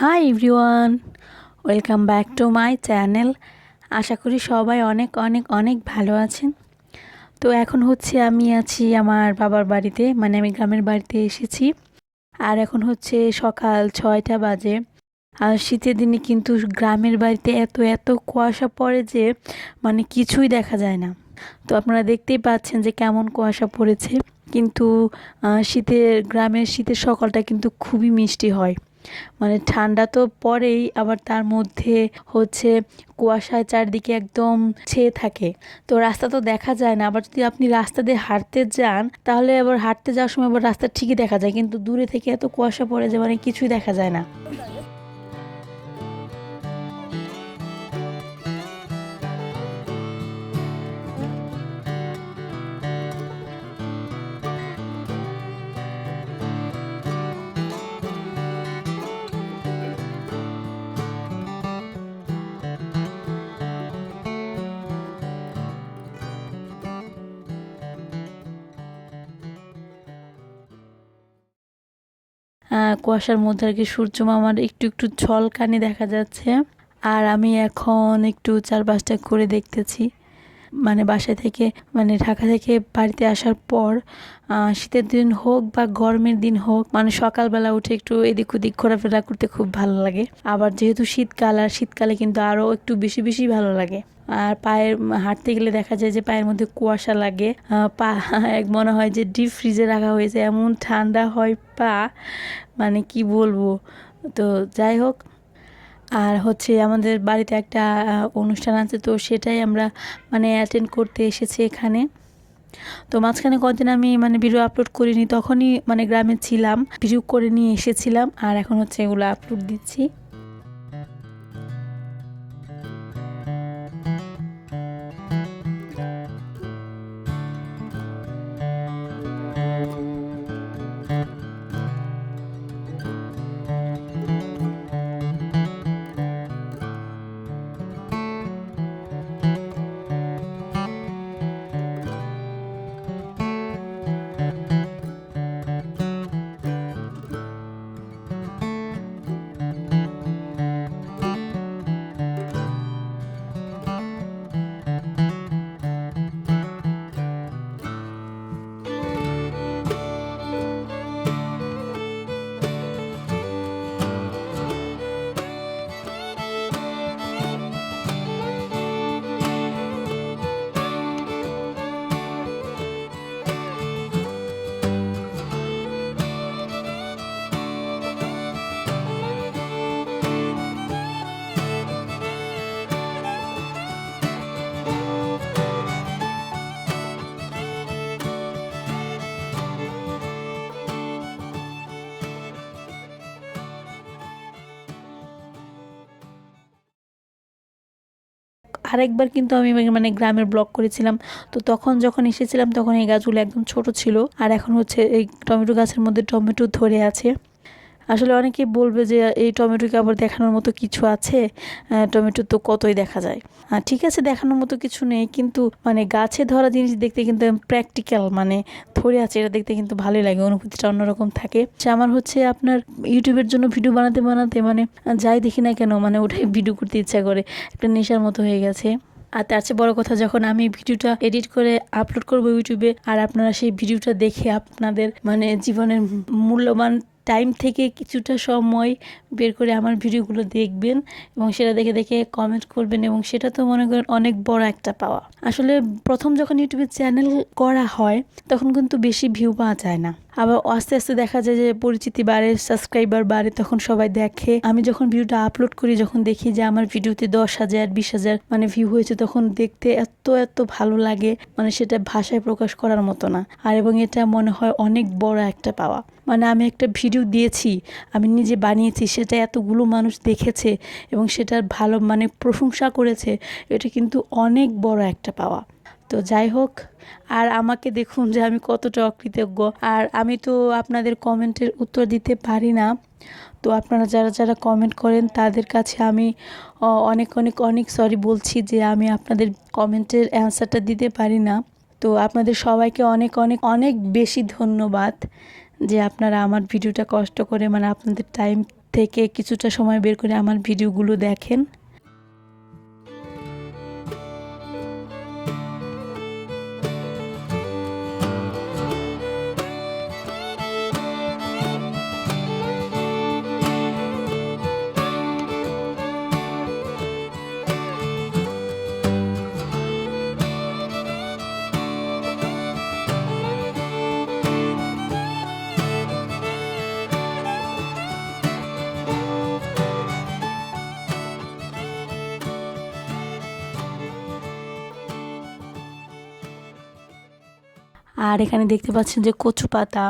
Hi everyone welcome back to my channel আশা করি সবাই অনেক অনেক অনেক ভালো আছেন। তো এখন হচ্ছে আমি আছি আমার বাবার বাড়িতে মানে আমি গ্রামের বাড়িতে এসেছি। আর এখন হচ্ছে সকাল ছয়টা বাজে। আর শীতের দিনে কিন্তু গ্রামের বাড়িতে এত এত কুয়াশা পড়ে যে মানে কিছুই দেখা যায় না। তো আপনারা দেখতেই পাচ্ছেন যে কেমন কুয়াশা পড়েছে। কিন্তু শীতের, গ্রামের শীতের সকালটা কিন্তু খুবই মিষ্টি হয়। মানে ঠান্ডা তো পরেই, আবার তার মধ্যে হচ্ছে কুয়াশায় চারদিকে একদম ছেয়ে থাকে। তো রাস্তা তো দেখা যায় না, আবার যদি আপনি রাস্তা দিয়ে হাঁটতে যান, তাহলে আবার হাঁটতে যাওয়ার সময় আবার রাস্তা ঠিকই দেখা যায়, কিন্তু দূরে থেকে এত কুয়াশা পড়ে যে মানে কিছুই দেখা যায় না। কুয়াশার মধ্যে আর কি সূর্য মামার একটু একটু ঝলকানি দেখা যাচ্ছে। আর আমি এখন একটু চারপাশটা ঘুরে দেখতেছি। মানে বাসা থেকে মানে ঢাকা থেকে বাড়িতে আসার পর শীতের দিন হোক বা গরমের দিন হোক মানে সকালবেলা উঠে একটু এদিক ওদিক ঘোরাফেরা করতে খুব ভালো লাগে। আবার যেহেতু শীতকাল, আর শীতকালে কিন্তু আরও একটু বেশি বেশি ভালো লাগে। আর পায়ের হাঁটতে গেলে দেখা যায় যে পায়ের মধ্যে কুয়াশা লাগে। পা, এক মনে হয় যে ডিপ ফ্রিজে রাখা হয়েছে, এমন ঠান্ডা হয় পা মানে কি বলব? তো যাই হোক আর হচ্ছে আমাদের বাড়িতে একটা অনুষ্ঠান আছে, তো সেটাই আমরা মানে অ্যাটেন্ড করতে এসেছি এখানে। তো মাঝখানে কদিন আমি মানে ভিডিও আপলোড করিনি, তখনই মানে গ্রামে ছিলাম ভিডিও করে নিয়ে এসেছিলাম, আর এখন হচ্ছে এগুলো আপলোড দিচ্ছি। আরেকবার কিন্তু আমি মানে গ্রামের ব্লক করেছিলাম। তো তখন যখন এসেছিলাম, তখন এই গাছগুলো একদম ছোট ছিল। আর এখন হচ্ছে এই টমেটো গাছের মধ্যে টমেটো ধরে আছে। আসলে অনেকেই বলবে যে, এই টমেটোকে আবার দেখানোর মতো কিছু আছে? টমেটো তো কতই দেখা যায়। ঠিক আছে, দেখানোর মতো কিছু নেই, কিন্তু মানে গাছে ধরা জিনিস দেখতে কিন্তু প্র্যাকটিক্যাল মানে ধরে আছে, এটা দেখতে কিন্তু ভালোই লাগে, অনুভূতিটা অন্যরকম থাকে। আমার হচ্ছে আপনার ইউটিউবের জন্য ভিডিও বানাতে বানাতে মানে যাই দেখি না কেন মানে ওটাই ভিডিও করতে ইচ্ছা করে, একটা নেশার মতো হয়ে গেছে। আর তার চেয়ে বড় কথা, যখন আমি ভিডিওটা এডিট করে আপলোড করব ইউটিউবে, আর আপনারা সেই ভিডিওটা দেখে আপনাদের মানে জীবনের মূল্যবান টাইম থেকে কিছুটা সময় বের করে আমার ভিডিওগুলো দেখবেন এবং সেটা দেখে দেখে কমেন্ট করবেন এবং সেটা তো মনে করেন অনেক বড় একটা পাওয়া। আসলে প্রথম যখন ইউটিউবে চ্যানেল করা হয়, তখন কিন্তু বেশি ভিউ পাওয়া যায় না। আবার আস্তে আস্তে দেখা যায় যে পরিচিতি বাড়ে সাবস্ক্রাইবার বাড়ে, তখন সবাই দেখে। আমি যখন ভিডিওটা আপলোড করি, যখন দেখি যে আমার ভিডিওতে দশ হাজার, বিশ হাজার মানে ভিউ হয়েছে, তখন দেখতে এত এত ভালো লাগে। মানে সেটা ভাষায় প্রকাশ করার মতো না। আর এবং এটা মনে হয় অনেক বড় একটা পাওয়া। মানে আমি একটা ভিডিও দিয়েছি, আমি নিজে বানিয়েছি, সেটা এতগুলো মানুষ দেখেছে এবং সেটার ভালো মানে প্রশংসা করেছে, এটা কিন্তু অনেক বড় একটা পাওয়া। তো যাই হোক, আর আমাকে দেখুন যে আমি কতটা অকৃতজ্ঞ। আর আমি তো আপনাদের কমেন্টের উত্তর দিতে পারি না। তো আপনারা যারা যারা কমেন্ট করেন, তাদের কাছে আমি অনেক অনেক অনেক সরি বলছি যে আমি আপনাদের কমেন্টের অ্যান্সারটা দিতে পারি না। তো আপনাদের সবাইকে অনেক অনেক অনেক বেশি ধন্যবাদ যে আপনারা আমার ভিডিওটা কষ্ট করে মানে আপনাদের টাইম থেকে কিছুটা সময় বের করে আমার ভিডিওগুলো দেখেন। আর এখানে দেখতে পাচ্ছেন যে কচু পাতা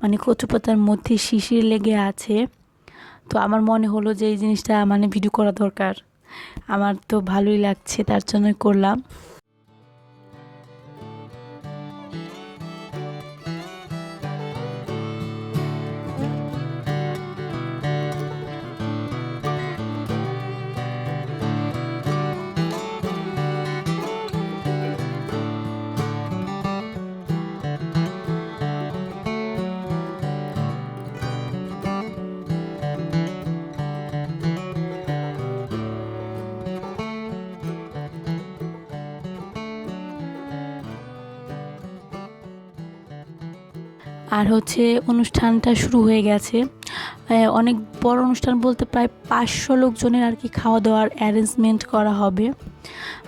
মানে কচু পাতার মধ্যে শিশির লেগে আছে। তো আমার মনে হলো যে এই জিনিসটা মানে ভিডিও করা দরকার। আমার তো ভালোই লাগছে, তার জন্যই করলাম। আর হচ্ছে অনুষ্ঠানটা শুরু হয়ে গেছে। অনেক বড় অনুষ্ঠান বলতে প্রায় পাঁচশো লোকজনের আর কি খাওয়া দাওয়ার অ্যারেঞ্জমেন্ট করা হবে।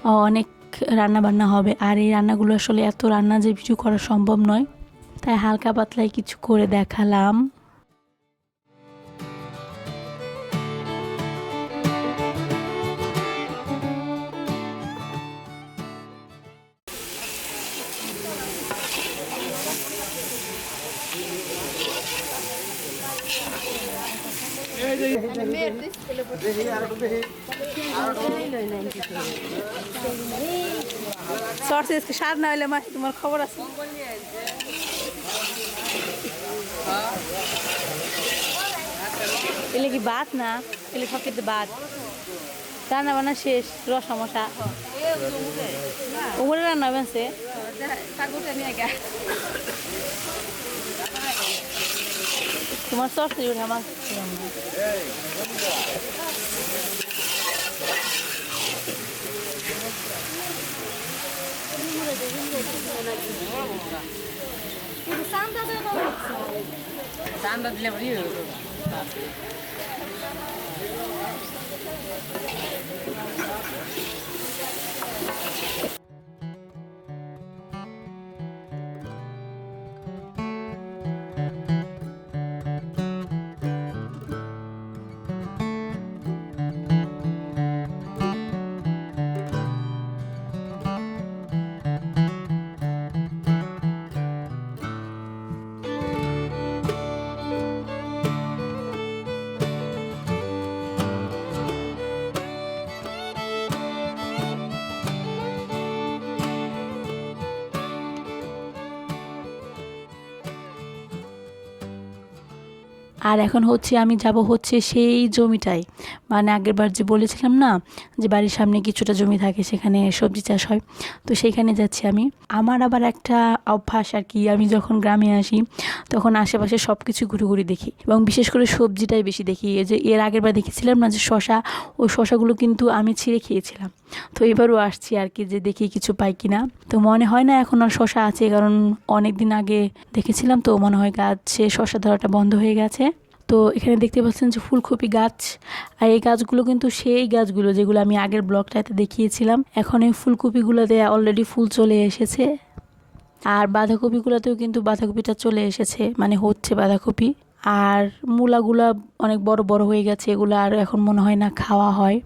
অনেক রান্না বান্না হবে। আর এই রান্নাগুলো আসলে এত রান্না যে কিছু করা সম্ভব নয়। তাই হালকা পাতলায় কিছু করে দেখালাম। সরছে আজকে সার না হইলে মাসি, তোমার খবর আছে? এলে কি বাদ না? এলে কিন্তু বাদ রান্না বান্না শেষ, রসা মশা ওগুলো রান্না বেনছে তোমার সরছে ওঠে আমার রান্না। চান্দা দিলে পরে ইয়ে হতো। আর এখন হচ্ছে আমি যাব হচ্ছে সেই জমিটাই মানে আগের বার যে বলেছিলাম না, যে বাড়ির সামনে কিছুটা জমি থাকে সেখানে সবজি চাষ হয়, তো সেইখানে যাচ্ছি আমি। আমার আবার একটা অভ্যাস আর কি, আমি যখন গ্রামে আসি, তখন আশেপাশে সব কিছু ঘুরে ঘুরে দেখি এবং বিশেষ করে সবজিটাই বেশি দেখি। এই যে এর আগের বার দেখেছিলাম না যে শশা, ওই শশাগুলো কিন্তু আমি ছিঁড়ে খেয়েছিলাম। তো এবারও আসছি আর কি যে দেখি কিছু পাই কিনা। তো মনে হয় না এখন আর শশা আছে, কারণ অনেক দিন আগে দেখেছিলাম তো মনে হয় গাছে শশা ধরাটা বন্ধ হয়ে গেছে। তো এখানে দেখতে পাচ্ছেন যে ফুলকপি গাছ। আর এই গাছগুলো কিন্তু সেই গাছগুলো যেগুলো আমি আগের ব্লকটাতে দেখিয়েছিলাম। এখন এই ফুলকপিগুলোতে অলরেডি ফুল চলে এসেছে। আর বাঁধাকপিগুলোতেও কিন্তু বাঁধাকপিটা চলে এসেছে মানে হচ্ছে বাঁধাকপি। আর মূলাগুলা অনেক বড় বড় হয়ে গেছে, এগুলো আর এখন মনে হয় না খাওয়া হয়।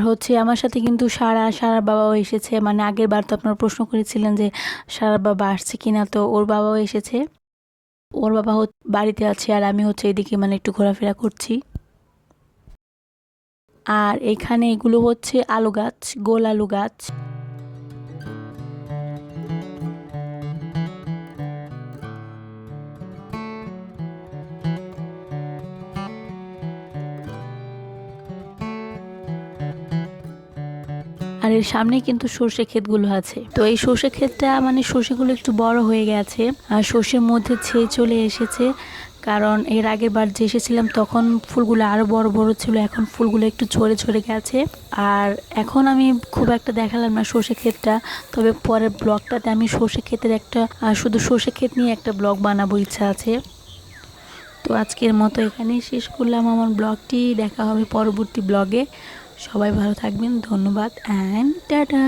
আর হচ্ছে আমার সাথে কিন্তু সারা সারার বাবাও এসেছে। মানে আগের বার তো আপনারা প্রশ্ন করেছিলেন যে সারার বাবা আসছে কিনা, তো ওর বাবাও এসেছে। ওর বাবা বাড়িতে আছে আর আমি হচ্ছে এদিকে মানে একটু ঘোরাফেরা করছি। আর এখানে এগুলো হচ্ছে আলু গাছ, গোল আলু গাছ। আর এর সামনে কিন্তু সর্ষে ক্ষেতগুলো আছে। তো এই সর্ষে ক্ষেতটা মানে সর্ষেগুলো একটু বড় হয়ে গেছে আর সর্ষের মধ্যে ছেয়ে চলে এসেছে। কারণ এর আগের বার যে এসেছিলাম, তখন ফুলগুলো আরও বড় বড় ছিল। এখন ফুলগুলো একটু ঝরে ঝরে গেছে। আর এখন আমি খুব একটা দেখালাম না সর্ষে ক্ষেতটা, তবে পরের ব্লগটাতে আমি সর্ষে ক্ষেতের একটা শুধু সর্ষে ক্ষেত নিয়ে একটা ব্লগ বানাবো ইচ্ছা আছে। তো আজকের মতো এখানেই শেষ করলাম আমার ব্লগটি। দেখা হবে পরবর্তী ব্লগে। সবাই ভালো থাকবেন ধন্যবাদ অ্যান্ড টাটা!